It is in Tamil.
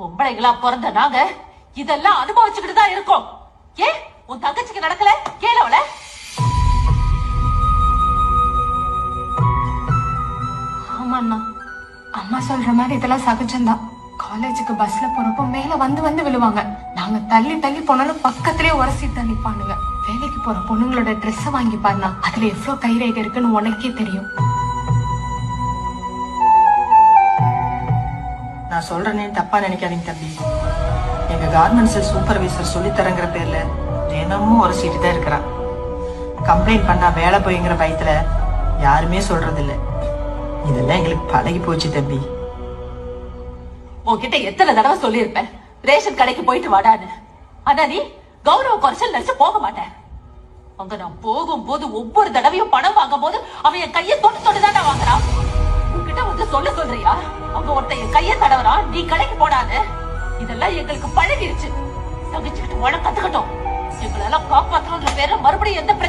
பொம்பளைங்களா பிறந்த நாங்க இதெல்லாம் அனுபவிச்சுக்கிட்டு தான் இருக்கோம். ஏன் உன் தங்கச்சிக்கு நடக்கல? கேளவல ஆமா அண்ணா அம்மா சொல்ற மாதிரி இதெல்லாம் சகஜம்தான். காலேஜுக்கு பஸ்ல போறப்போ மேல வந்து வந்து விழுவாங்க. நாங்க தள்ளி தள்ளி போனாலும் பக்கத்திலே உரசிட்டு நிப்பானுங்க. வேலைக்கு போற பொண்ணுங்களோட ட்ரெஸ் வாங்கி பாருண்ணா அதுல எவ்வளவு கைரேகை இருக்குன்னு உனக்கே தெரியும். நான் சொல்றேனே தப்பா நினைக்காதீங்க தம்பி. எங்க கார்மெண்ட்ஸ் சூப்பர்வைசர் சொல்லி தரங்கிற பேர்ல தினமும் ஒரு சீட்டு தான் இருக்கிறான் கம்ப்ளைண்ட் பண்ணா வேலை போய்ங்கிற பயத்துல யாருமே சொல்றது இல்ல இதெல்லாம் எங்களுக்கு பழகி போச்சு தம்பி. உன்கிட்ட எத்தனை தடவை சொல்லியிருப்பேன்? ரேஷன் கடைக்கு போயிட்டு வாடான்னு. ஆனா நீ கௌரவ குறைச்சல் நினைச்சு போக மாட்டேன் அங்க நான் போகும்போது ஒவ்வொரு தடவையும் பணம் வாங்கும் போது அவன் என் கையை தொட்டு தொட்டு தான் வாங்குறான். ஒருத்தன் என் கையை தடவுறான் நீ கடைக்கு போடாத. இதெல்லாம் எங்களுக்கு பழகிருச்சு. சகிச்சுக்கிட்டு உன கத்துக்கட்டும். எங்களெல்லாம் காப்பாற்றணுன்ற பேர மறுபடியும் எந்த